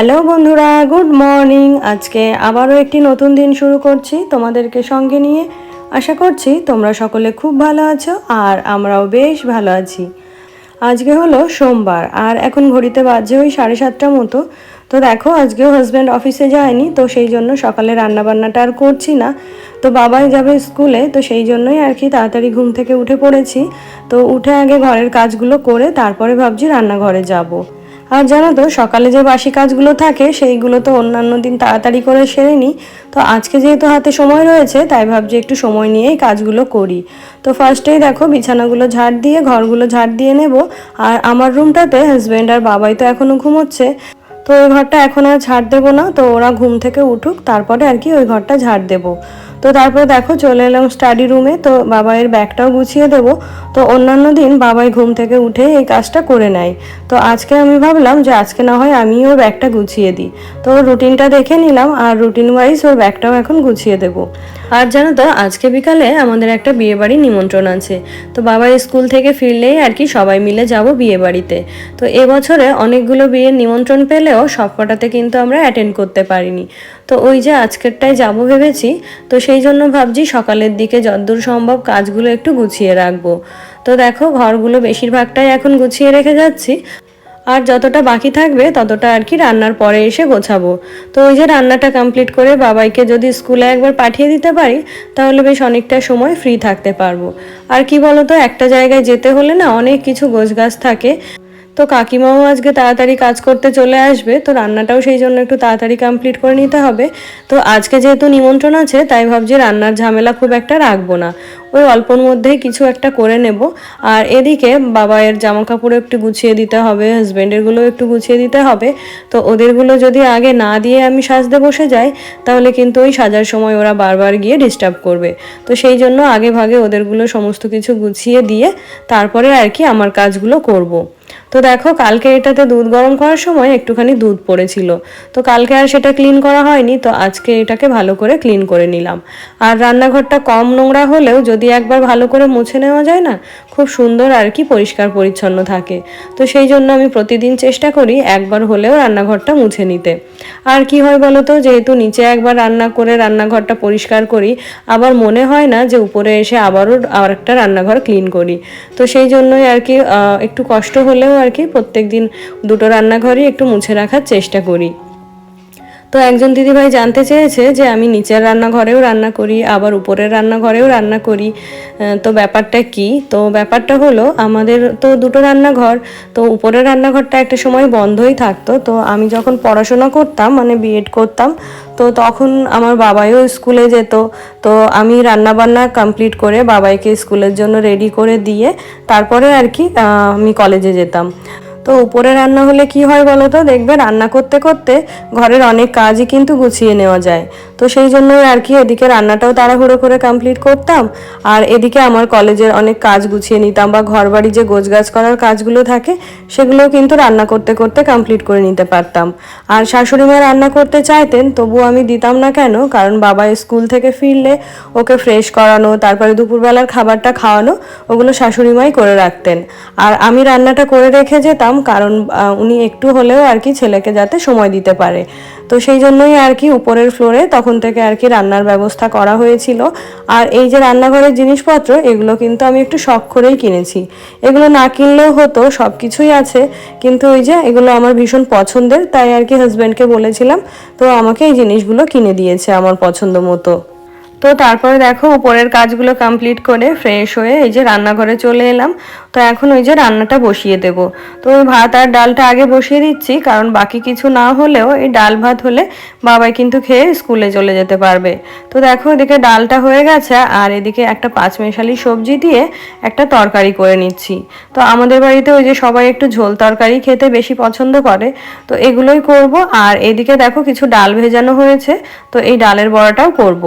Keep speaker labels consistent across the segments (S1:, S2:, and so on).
S1: Hello বন্ধুরা, good morning. আজকে আবারও একটি নতুন দিন শুরু করছি তোমাদেরকে সঙ্গে নিয়ে। আশা করছি তোমরা সকলে খুব ভালো আছো আর আমরাও বেশ ভালো আছি। আজকে হলো সোমবার আর এখন ঘড়িতে বাজে ওই সাড়ে সাতটা মতো। তো দেখো, আজকেও হাজব্যান্ড অফিসে যায়নি, তো সেই জন্য সকালে রান্নাবান্নাটা আর করছি না। তো বাবাই যাবে স্কুলে, তো সেই জন্যই আর কি তাড়াতাড়ি ঘুম থেকে উঠে পড়েছি। তো উঠে আগে ঘরের কাজগুলো করে তারপরে ভাবছি রান্নাঘরে যাব। আর জানো তো, সকালে যে বাসি কাজগুলো থাকে, সেইগুলো তো অন্যান্য দিন তাড়াতাড়ি করে সেরে নিই। তো আজকে যেহেতু হাতে সময় রয়েছে, তাই ভাবছি একটু সময় নিয়েই কাজগুলো করি। তো ফার্স্টেই দেখো, বিছানাগুলো ঝাড় দিয়ে, ঘরগুলো ঝাড় দিয়ে নেব। আর আমার রুমটাতে হাজব্যান্ড আর বাবাই তো এখনও ঘুমোচ্ছে। তো ওই ঘরটা এখন আর ঝাড় দেবো না, তো ওরা ঘুম থেকে উঠুক, তারপরে আর কি ওই ঘরটা ঝাড় দেবো। তো তারপরে দেখো চলে এলাম স্টাডি রুমে তো বাবাইয়ের ব্যাগটাও গুছিয়ে দেব। তো অন্যান্য দিন বাবাই ঘুম থেকে উঠে এই কাজটা করে নেয়। তো আজকে আমি ভাবলাম যে আজকে না হয় আমি ওর ব্যাগটা গুছিয়ে দিই। তো রুটিনটা দেখে নিলাম, আর রুটিন ওয়াইজ ওর ব্যাগটাও এখন গুছিয়ে দেবো। আর জানো তো, আজকে বিকালে আমাদের একটা বিয়ে বাড়ি নিমন্ত্রণ আছে। তো বাবা স্কুল থেকে ফিরলেই আর কি সবাই মিলে যাব বিয়ে বাড়িতে তো এবছরে অনেকগুলো বিয়ের নিমন্ত্রণ পেলেও সবকটাতে কিন্তু আমরা অ্যাটেন্ড করতে পারিনি। তো ওই যে আজকেরটাই যাব ভেবেছি, তো সেই জন্য ভাবছি সকালের দিকে যতদূর সম্ভব কাজগুলো একটু গুছিয়ে রাখব। তো দেখো, ঘরগুলো বেশিরভাগটাই এখন গুছিয়ে রেখে যাচ্ছি। আর যতটা বাকি থাকবে ততটা আর কি রান্নার পরে এসে গোছাবো। তো ওই যে রান্নাটা কমপ্লিট করে বাবাইকে যদি স্কুলে একবার পাঠিয়ে দিতে পারি, তাহলে বেশ অনেকটা সময় ফ্রি থাকতে পারব। আর কি বলতো, একটা জায়গায় যেতে হলে না অনেক কিছু গোছগাছ থাকে। তো কাকিমাও আজকে তাড়াতাড়ি কাজ করতে চলে আসবে, তো রান্নাটাও সেই জন্য একটু তাড়াতাড়ি কমপ্লিট করে নিতে হবে। তো আজকে যেহেতু নিমন্ত্রণ আছে, তাই ভাবছি রান্নার ঝামেলা খুব একটা রাখব না। ওই অল্পর মধ্যেই কিছু একটা করে নেব। আর এদিকে বাবায়ের জামা কাপড় একটু গুছিয়ে দিতে হবে হাজব্যান্ডেরগুলো একটু গুছিয়ে দিতে হবে। তো ওদেরগুলো যদি আগে না দিয়ে আমি সাজতে বসে যাই, তাহলে কিন্তু ওই সাজার সময় ওরা বারবার গিয়ে ডিস্টার্ব করবে। তো সেই জন্য আগে ভাগে ওদেরগুলো সমস্ত কিছু গুছিয়ে দিয়ে, তারপরে আর কি আমার কাজগুলো করব। তো দেখো, কালকে এটাতে দুধ গরম করার সময় একটুখানি দুধ পড়েছিল। তো কালকে আর সেটা ক্লিন করা হয়নি, তো আজকে এটাকে ভালো করে ক্লিন করে নিলাম। আর রান্নাঘরটা কম নোংরা হলেও যদি একবার ভালো করে মুছে নেওয়া যায় না, খুব সুন্দর আর কি পরিষ্কার পরিচ্ছন্ন থাকে। তো সেই জন্য আমি প্রতিদিন চেষ্টা করি একবার হলেও রান্নাঘরটা মুছে নিতে। আর কি হয় বলো তো, যেহেতু নিচে একবার রান্না করে রান্নাঘরটা পরিষ্কার করি, আবার মনে হয় না যে উপরে এসে আবারও আর একটা রান্নাঘর ক্লিন করি। তো সেই জন্যই আর কি একটু কষ্ট হলেও আর কি প্রত্যেক দিন দুটো রান্নাঘরই একটু মুছে রাখার চেষ্টা করি। তো একজন দিদিভাই জানতে চেয়েছে যে, আমি নিচের রান্নাঘরেও রান্না করি, আবার উপরের রান্নাঘরেও রান্না করি। তো ব্যাপারটা কি? তো ব্যাপারটা হলো, আমাদের তো দুটো রান্নাঘর, তো উপরের রান্নাঘরটা একটা সময় বন্ধই থাকতো। তো আমি যখন পড়াশোনা করতাম মানে বিএড করতাম তো তখন আমার বাবাইও স্কুলে যেত। তো আমি রান্না বান্না কমপ্লিট করে বাবাইকে স্কুলের জন্য রেডি করে দিয়ে তারপরে আর কি আমি কলেজে যেতাম। তো উপরে রান্না হলে কি হয় বলো তো? দেখবে রান্না করতে করতে ঘরের অনেক কাজই কিন্তু গুছিয়ে নেওয়া যায়। তো সেই জন্যই আর কি এদিকে রান্নাটাও তাড়াহুড়ো করে কমপ্লিট করতাম। আর এদিকে আমার কলেজের অনেক কাজ গুছিয়ে নিতাম বা ঘর বাড়ি যে গোছগাছ করার কাজগুলো থাকে সেগুলো কিন্তু রান্না করতে করতে কমপ্লিট করে নিতে পারতাম। আর শাশুড়ি মা রান্না করতে চাইতেন তবু আমি দিতাম না কেন? কারণ বাবা স্কুল থেকে ফিরলে ওকে ফ্রেশ করানো, তারপরে দুপুরবেলার খাবারটা খাওয়ানো, ওগুলো শাশুড়ি মাই করে রাখতেন। আর আমি রান্নাটা করে রেখে যেতাম কারণ উনি একটু হলেও আর কি ছেলেকে যাতে সময় দিতে পারে। তো সেই জন্যই আর কি উপরের ফ্লোরে তখন থেকে আর কি রান্নার ব্যবস্থা করা হয়েছিল। আর এই যে রান্নাঘরের জিনিসপত্র, এগুলো কিন্তু আমি একটু শখ করেই কিনেছি। এগুলো না কিনলেও হতো, সব কিছুই আছে। কিন্তু ওই যে এগুলো আমার ভীষণ পছন্দের, তাই আর কি হাজব্যান্ডকে বলেছিলাম, তো আমাকে এই জিনিসগুলো কিনে দিয়েছে আমার পছন্দ মতো। তো তারপরে দেখো উপরের কাজগুলো কমপ্লিট করে ফ্রেশ হয়ে এই যে রান্নাঘরে চলে এলাম। তো এখন ওই যে রান্নাটা বসিয়ে দেব। তো ওই ভাত আর ডালটা আগে বসিয়ে দিচ্ছি, কারণ বাকি কিছু না হলেও এই ডাল ভাত হলে বাবাই কিন্তু খেয়ে স্কুলে চলে যেতে পারবে। তো দেখো এদিকে ডালটা হয়ে গেছে, আর এদিকে একটা পাঁচমেশালি সবজি দিয়ে একটা তরকারি করে নিচ্ছি। তো আমাদের বাড়িতে ওই যে সবাই একটু ঝোল তরকারি খেতে বেশি পছন্দ করে, তো এগুলোই করব। আর এদিকে দেখো কিছু ডাল ভেজানো হয়েছে, তো এই ডালের বড়াটাও করব।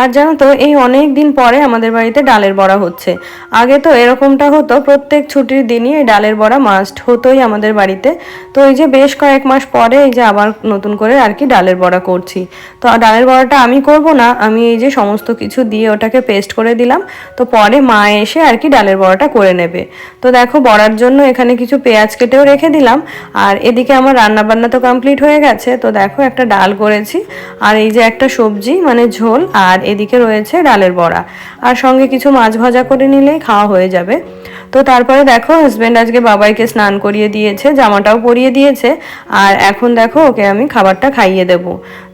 S1: আর জানো তো, এই অনেক দিন পরে আমাদের বাড়িতে ডালের বড়া হচ্ছে। আগে তো এরকমটা হতো, প্রত্যেক ছুটির দিনই এই ডালের বড়া মাস্ট হতোই আমাদের বাড়িতে। তো এই যে বেশ কয়েক মাস পরে এই যে আবার নতুন করে আর কি ডালের বড়া করছি। তো ডালের বড়াটা আমি করব না, আমি এই যে সমস্ত কিছু দিয়ে ওটাকে পেস্ট করে দিলাম। তো পরে মা এসে আর কি ডালের বড়াটা করে নেবে। তো দেখো, বড়ার জন্য এখানে কিছু পেঁয়াজ কেটেও রেখে দিলাম। আর এদিকে আমার রান্না বান্না তো কমপ্লিট হয়ে গেছে। তো দেখো একটা ডাল করেছি। আর এই যে একটা সবজি মানে ঝোল আর এদিকে রয়েছে ডালের বড়া। আর সঙ্গে কিছু মাছ ভাজা করে নিলেই খাওয়া হয়ে যাবে। তো তারপরে দেখো হাজব্যান্ড আজকে বাবাইকে স্নান করিয়ে দিয়েছে, জামাটাও পরিয়ে দিয়েছে। আর এখন দেখো, ওকে আমি খাবারটা খাইয়ে দেবো।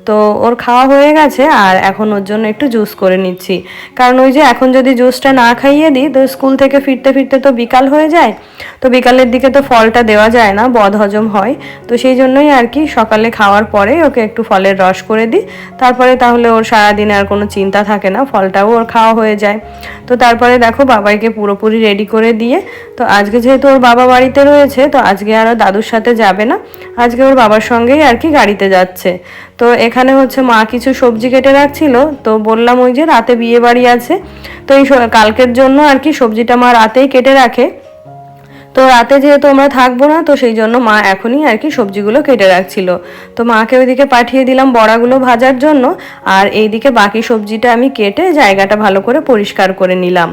S1: তো ওর খাওয়া হয়ে গেছে আর এখন ওর জন্য একটু জুস করে নিচ্ছি। কারণ ওই যে এখন যদি জুসটা না খাইয়ে দিই, তো স্কুল থেকে ফিরতে ফিরতে তো বিকাল হয়ে যায়, তো বিকালের দিকে তো ফলটা দেওয়া যায় না বদ হজম হয়। তো সেই জন্যই আর কি সকালে খাওয়ার পরে ওকে একটু ফলের রস করে দিই। তারপরে তাহলে ওর সারাদিনে আর কোনো চিন্তা থাকে না, ফলটাও ওর খাওয়া হয়ে যায়। তো তারপরে দেখো বাবাইকে পুরোপুরি রেডি করে দিয়ে, তো আজকে যেহেতু ওর বাবা বাড়িতে রয়েছে, তো আজকে আর দাদুর সাথে যাবে না। আজকে ওর বাবার সঙ্গেই আর কি গাড়িতে যাচ্ছে। তো এখানে হচ্ছে মা কিছু সবজি কেটে রাখছিল, তো বললাম ওই যে রাতে বিয়ে বাড়ি আছে, তো এই কালকের জন্য আর কি সবজিটা মা রাতেই কেটে রাখে। তো রাতে যেহেতু আমরা থাকব না, তো সেই জন্য মা এখনই আর কি সবজিগুলো কেটে রাখছিল। তো মাকে ওইদিকে পাঠিয়ে দিলাম বড়াগুলো ভাজার জন্য, আর এইদিকে বাকি সবজিটা আমি কেটে জায়গাটা ভালো করে পরিষ্কার করে নিলাম।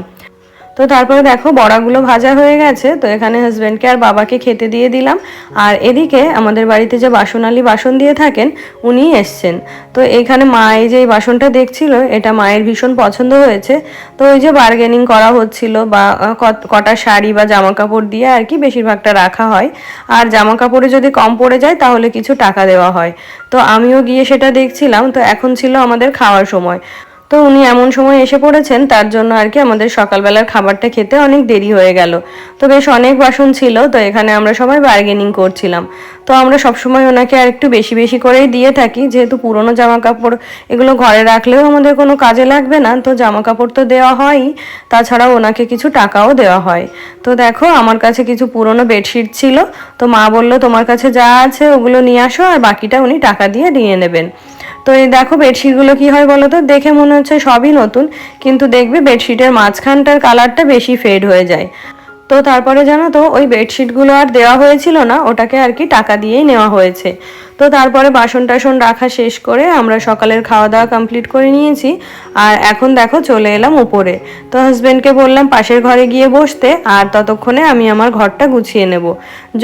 S1: তো তারপরে দেখো বড়াগুলো ভাজা হয়ে গেছে, তো এখানে হাজব্যান্ডকে আর বাবাকে খেতে দিয়ে দিলাম। আর এদিকে আমাদের বাড়িতে যে বাসনালি বাসন দিয়ে থাকেন উনি এসছেন। তো এখানে মা এই যে এই বাসনটা দেখছিল, এটা মায়ের ভীষণ পছন্দ হয়েছে। তো ওই যে বার্গেনিং করা হচ্ছিল বা কটা শাড়ি বা জামা কাপড় দিয়ে আর কি বেশিরভাগটা রাখা হয়। আর জামা কাপড়ে যদি কম পড়ে যায়, তাহলে কিছু টাকা দেওয়া হয়। তো আমিও গিয়ে সেটা দেখছিলাম, তো এখন ছিল আমাদের খাওয়ার সময়। তো উনি এমন সময় এসে পড়েছেন, তার জন্য আর কি আমাদের সকালবেলার খাবারটা খেতে অনেক দেরি হয়ে গেল। তো বেশ অনেক বাসন ছিল, তো এখানে আমরা সবাই বার্গেনিং করছিলাম। তো আমরা সবসময় ওনাকে আর একটু বেশি বেশি করেই দিয়ে থাকি, যেহেতু পুরনো জামা কাপড় এগুলো ঘরে রাখলেও আমাদের কোনো কাজে লাগবে না, তো জামা কাপড় তো দেওয়া হয়ই। তাছাড়াও ওনাকে কিছু টাকাও দেওয়া হয়। তো দেখো, আমার কাছে কিছু পুরনো বেডশিট ছিল, তো মা বলল, তোমার কাছে যা আছে ওগুলো নিয়ে আসো, আর বাকিটা উনি টাকা দিয়ে নিয়ে নেবেন। তো এই দেখো বেডশিটগুলো কি হয় বলো তো? দেখে মনে হচ্ছে সবই নতুন, কিন্তু দেখবে বেডশিটের মাঝখানটার কালারটা বেশি ফেড হয়ে যায়। তো তারপরে জানো তো, ওই বেডশিটগুলো আর দেওয়া হয়েছিল না, ওটাকে আর কি টাকা দিয়েই নেওয়া হয়েছে। তো তারপরে বাসন টাসন রাখা শেষ করে আমরা সকালের খাওয়া দাওয়া কমপ্লিট করে নিয়েছি। আর এখন দেখো চলে এলাম উপরে তো হাজব্যান্ডকে বললাম, পাশের ঘরে গিয়ে বসতে, আর ততক্ষণে আমি আমার ঘরটা গুছিয়ে নেব।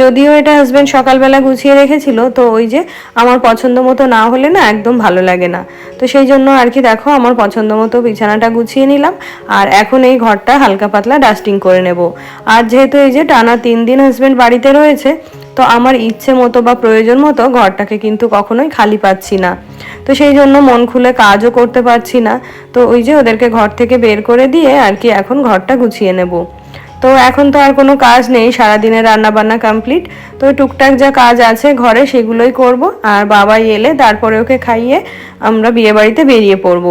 S1: যদিও এটা হাজব্যান্ড সকালবেলা গুছিয়ে রেখেছিল, তো ওই যে আমার পছন্দ মতো না হলে না একদম ভালো লাগে না। তো সেই জন্য আর কি দেখো, আমার পছন্দ মতো বিছানাটা গুছিয়ে নিলাম, আর এখন এই ঘরটা হালকা পাতলা ডাস্টিং করে নেব। আর যেহেতু এই যে টানা তিন দিন হাজব্যান্ড বাড়িতে রয়েছে তো আমার ইচ্ছে মতো বা প্রয়োজন মতো ঘরটাকে কিন্তু কখনোই খালি পাচ্ছি না। তো সেই জন্য মন খুলে কাজও করতে পারছি না। তো ওই যে ওদেরকে ঘর থেকে বের করে দিয়ে আর কি এখন ঘরটা গুছিয়ে নেব। তো এখন তো আর কোনো কাজ নেই, সারাদিনের রান্না বান্না কমপ্লিট তো টুকটাক যা কাজ আছে ঘরে সেগুলোই করব আর বাবাই এলে তারপরে ওকে খাইয়ে আমরা বিয়ে বাড়িতে বেরিয়ে পড়ব।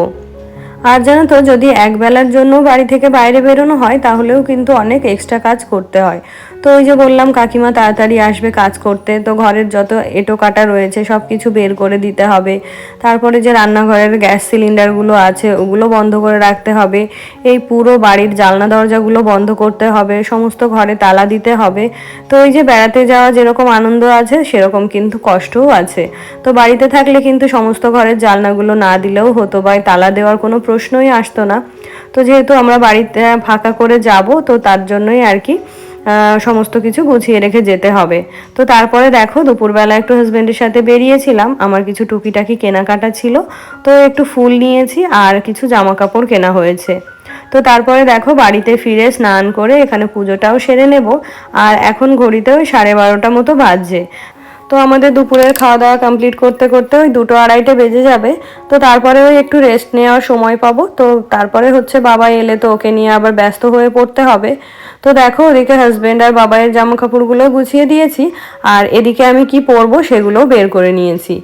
S1: আর জানো তো, যদি একবেলার জন্য বাড়ি থেকে বাইরে বেরোনো হয় তাহলেও কিন্তু অনেক এক্সট্রা কাজ করতে হয়। তো ওই যে বললাম, কাকিমা তাড়াতাড়ি আসবে কাজ করতে। তো ঘরের যত এটো কাটা রয়েছে সব কিছু বের করে দিতে হবে। তারপরে যে রান্নাঘরের গ্যাস সিলিন্ডারগুলো আছে, ওগুলো বন্ধ করে রাখতে হবে। এই পুরো বাড়ির জানলা দরজাগুলো বন্ধ করতে হবে। সমস্ত ঘরে তালা দিতে হবে। তো ওই যে বেড়াতে যাওয়া যেরকম আনন্দ আছে, সেরকম কিন্তু কষ্টও আছে। তো বাড়িতে থাকলে কিন্তু সমস্ত ঘরের জানলাগুলো না দিলেও হতো বা তালা দেওয়ার কোনো প্রশ্নই আসতো না। তো যেহেতু আমরা বাড়িতে ফাঁকা করে যাব, তো তার জন্যই আর কি সমস্ত কিছু গুছিয়ে রেখে যেতে হবে। তো তারপরে দেখো, দুপুরবেলা একটু হাজব্যান্ডের সাথে বেরিয়েছিলাম। আমার কিছু টুকিটাকি কেনাকাটা ছিল। তো একটু ফুল নিয়েছি আর কিছু জামা কাপড় কেনা হয়েছে। তো তারপরে দেখো, বাড়িতে ফিরে স্নান করে এখানে পুজোটাও সেরে নেব। আর এখন ঘড়িতে ওই সাড়ে বারোটা মতো বাজছে। তো আমাদের দুপুরের খাওয়া দাওয়া কমপ্লিট করতে করতে ওই দুটো আড়াইটে বেজে যাবে। তো তারপরে ওই একটু রেস্ট নেওয়ার সময় পাবো। তো তারপরে হচ্ছে বাবা এলে তো ওকে নিয়ে আবার ব্যস্ত হয়ে পড়তে হবে। তো দেখো, ওদিকে হাজব্যান্ড আর বাবাইয়ের জামা কাপড়গুলো গুছিয়ে দিয়েছি, আর এদিকে আমি কি পরবো সেগুলো বের করে নিয়েছি।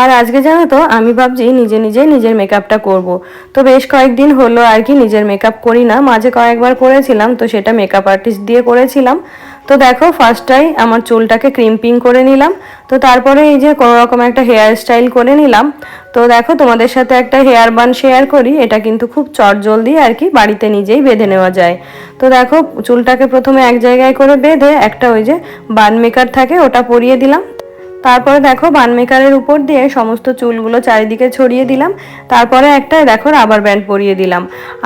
S1: আর আজকে জানো তো, আমি ভাবছি নিজে নিজে নিজের মেকআপটা করব। তো বেশ কয়েকদিন হলো আর কি নিজের মেকআপ করি না, মাঝে কয়েকবার করেছিলাম, তো সেটা মেকআপ আর্টিস্ট দিয়ে করেছিলাম। তো দেখো ফার্স্টটাই আমার চুলটাকে ক্রিম্পিং করে নিলাম। তো তারপরে এই যে কোনো রকম একটা হেয়ার স্টাইল করে নিলাম। তো দেখো, তোমাদের সাথে একটা হেয়ার বান শেয়ার করি। এটা কিন্তু খুব চটজলদি আর কি বাড়িতে নিজেই বেঁধে নেওয়া যায়। তো দেখো, চুলটাকে প্রথমে এক জায়গায় করে বেঁধে একটা ওই যে বান মেকার থাকে, ওটা পরিয়ে দিলাম। তারপরে দেখো বান মেকারের উপর দিয়ে সমস্ত চুলগুলো চারিদিকে ছড়িয়ে দিলাম। তারপরে একটা দেখো রাবার ব্যান্ড পরিয়ে দিলাম।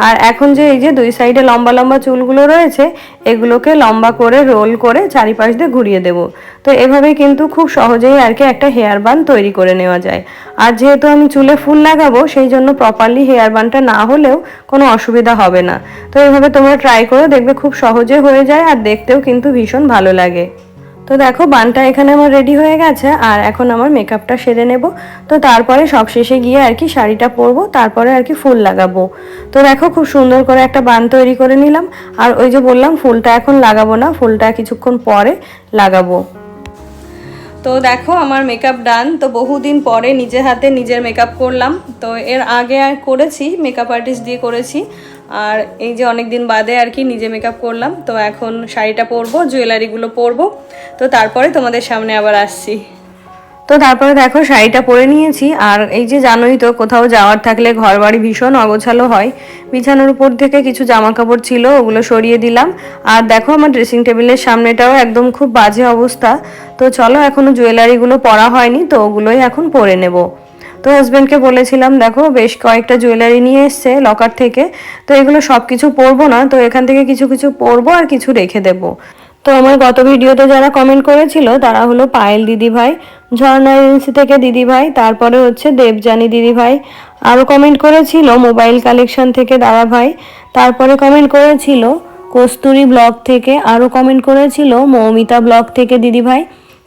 S1: আর এখন যে এই যে দুই সাইডে লম্বা লম্বা চুলগুলো রয়েছে, এগুলোকে লম্বা করে রোল করে চারিপাশ দিয়ে ঘুরিয়ে দেব। তো এভাবে কিন্তু খুব সহজেই আর কি একটা হেয়ার বান তৈরি করে নেওয়া যায়। আর যেহেতু আমি চুলে ফুল লাগাবো, সেই জন্য প্রপারলি হেয়ার বানটা না হলেও কোনো অসুবিধা হবে না। তো এভাবে তোমরা ট্রাই করো, দেখবে খুব সহজে হয়ে যায় আর দেখতেও কিন্তু ভীষণ ভালো লাগে। তো দেখো, বানটা এখানে আমার রেডি হয়ে গেছে, আর এখন আমার মেকআপটা সেরে নেব। তো তারপরে সব শেষে গিয়ে আর কি শাড়িটা পরবো, তারপরে আর কি ফুল লাগাবো। তো দেখো, খুব সুন্দর করে একটা বান তৈরি করে নিলাম। আর ওই যে বললাম, ফুলটা এখন লাগাবো না, ফুলটা কিছুক্ষণ পরে লাগাবো। তো দেখো, আমার মেকআপ ডান তো বহুদিন পরে নিজে হাতে নিজের মেকআপ করলাম। তো এর আগে আর করেছি মেকআপ আর্টিস্ট দিয়ে করেছি। আর এই যে অনেক দিন বাদে আর কি নিজে মেকআপ করলাম। তো এখন শাড়িটা পরবো জুয়েলারিগুলো পরবো। তো তারপরে তোমাদের সামনে আবার আসছি। তো তারপরে দেখো শাড়িটা পরে নিয়েছি। আর এই যে জানোই তো, কোথাও যাওয়ার থাকলে ঘর বাড়ি ভীষণ অগোছালো হয়। বিছানার উপর থেকে কিছু জামা কাপড় ছিল, ওগুলো সরিয়ে দিলাম। আর দেখো আমার ড্রেসিং টেবিলের সামনেটাও একদম খুব বাজে অবস্থা। তো চলো এখনও জুয়েলারিগুলো পরা হয়নি, তো ওগুলোই এখন পরে নেব। তো হাজব্যান্ডকে বলেছিলাম, দেখো, বেশ কয়েকটা জুয়েলারি নিয়ে এসছে লকার থেকে। তো এগুলো সব কিছু পরবো না, তো এখান থেকে কিছু কিছু পরবো আর কিছু রেখে দেবো। তো আমার গত ভিডিওতে যারা কমেন্ট করেছিল, তারা হলো পায়েল দিদি ভাই ঝর্ণা এজেন্সি থেকে দিদি ভাই তারপরে হচ্ছে দেবজানি দিদি ভাই আরও কমেন্ট করেছিল মোবাইল কালেকশন থেকে দাদা ভাই তারপরে কমেন্ট করেছিল কস্তুরি ব্লগ থেকে। আরও কমেন্ট করেছিল মৌমিতা ব্লগ থেকে দিদি ভাই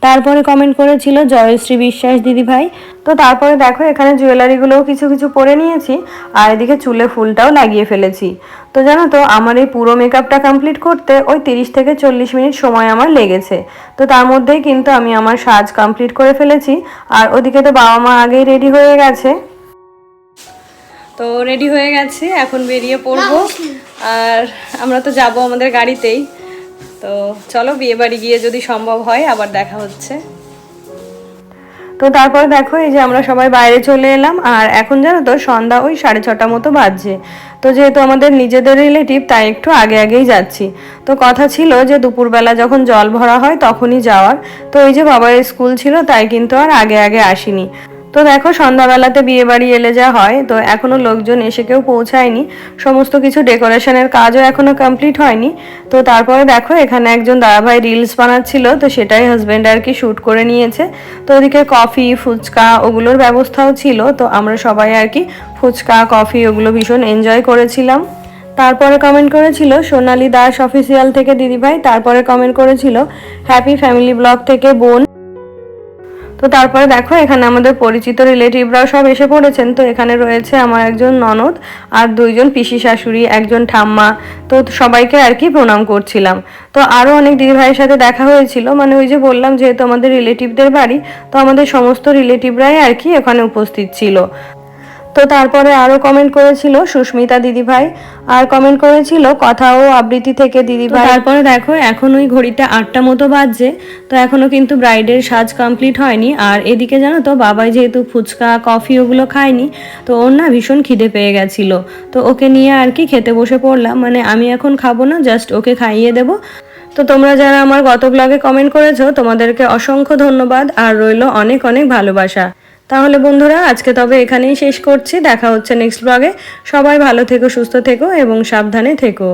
S1: তারপরে কমেন্ট করেছিল জয়শ্রী বিশ্বাস দিদি ভাই। তো তারপরে দেখো, এখানে জুয়েলারিগুলোও কিছু কিছু পরে নিয়েছি, আর এদিকে চুলে ফুলটাও লাগিয়ে ফেলেছি। তো জানো তো, আমার এই পুরো মেকআপটা কমপ্লিট করতে ওই তিরিশ থেকে চল্লিশ মিনিট সময় আমার লেগেছে। তো তার মধ্যেই কিন্তু আমি আমার সাজ কমপ্লিট করে ফেলেছি, আর ওদিকে তো বাবা মা আগেই রেডি হয়ে গেছে। তো রেডি হয়ে গেছে, এখন বেরিয়ে পড়ব। আর আমরা তো যাব আমাদের গাড়িতেই। তো চলো, বিয়ে বাড়ি গিয়ে যদি সম্ভব হয় আবার দেখা হচ্ছে। তো তারপরে দেখো, এই যে আমরা সবাই বাইরে চলে এলাম, আর এখন জানো তো, সন্ধ্যা ওই সাড়ে ছটা মতো বাজছে। তো যেহেতু আমাদের নিজেদের রিলেটিভ তাই একটু আগে আগেই যাচ্ছি। তো কথা ছিল যে দুপুরবেলা যখন জল ভরা হয় তখনই যাওয়ার। তো এই যে বাবার স্কুল ছিল, তাই কিন্তু আর আগে আগে আসিনি। তো দেখো, সন্ধ্যাবেলাতে বিয়ে বাড়ি এলে যা হয়, তো এখনও লোকজন এসে কেউ পৌঁছায়নি। সমস্ত কিছু ডেকোরেশনের কাজও এখনও কমপ্লিট হয়নি। তো তারপরে দেখো, এখানে একজন দাদাভাই রিলস বানাচ্ছিল, তো সেটাই হাজব্যান্ড আর কি শ্যুট করে নিয়েছে। তো ওদিকে কফি, ফুচকা ওগুলোর ব্যবস্থাও ছিল, তো আমরা সবাই আর কি ফুচকা, কফি ওগুলো ভীষণ এনজয় করেছিলাম। তারপরে কমেন্ট করেছিল, সোনালি দাস অফিসিয়াল থেকে দিদিভাই, তারপরে কমেন্ট করেছিল হ্যাপি ফ্যামিলি ব্লগ থেকে বোন তো তারপরে দেখো, এখানে আমাদের পরিচিত রিলেটিভরাও সব এসে পড়েছেন। তো এখানে রয়েছে আমার একজন ননদ আর দুইজন পিসি শাশুড়ি, একজন ঠাম্মা। তো সবাইকে আর কি প্রণাম করছিলাম। তো আরও অনেক দিদিভাইয়ের সাথে দেখা হয়েছিল। মানে ওই যে বললাম, যেহেতু আমাদের রিলেটিভদের বাড়ি, তো আমাদের সমস্ত রিলেটিভরাই আর কি এখানে উপস্থিত ছিল। তো তারপরে আরও কমেন্ট করেছিল সুস্মিতা দিদিভাই। আর কমেন্ট করেছিল কথা ও আবৃত্তি থেকে দিদিভাই। তারপরে দেখো এখন ওই ঘড়িটা আটটা মতো বাজছে তো এখনও কিন্তু ব্রাইডের সাজ কমপ্লিট হয়নি। আর এদিকে জানো তো বাবাই যেহেতু ফুচকা কফি ওগুলো খায়নি তো ওর না ভীষণ খিদে পেয়ে গেছিল। তো ওকে নিয়ে আর কি খেতে বসে পড়লাম। মানে আমি এখন খাব না জাস্ট ওকে খাইয়ে দেবো। তো তোমরা যারা আমার গত ব্লগে কমেন্ট করেছ তোমাদেরকে অসংখ্য ধন্যবাদ। আর রইল অনেক অনেক ভালোবাসা। তাহলে বন্ধুরা, আজকে তবে এখানেই শেষ করছি। দেখা হচ্ছে নেক্সট ব্লগে সবাই ভালো থেকো, সুস্থ থেকো এবং সাবধানে থেকো।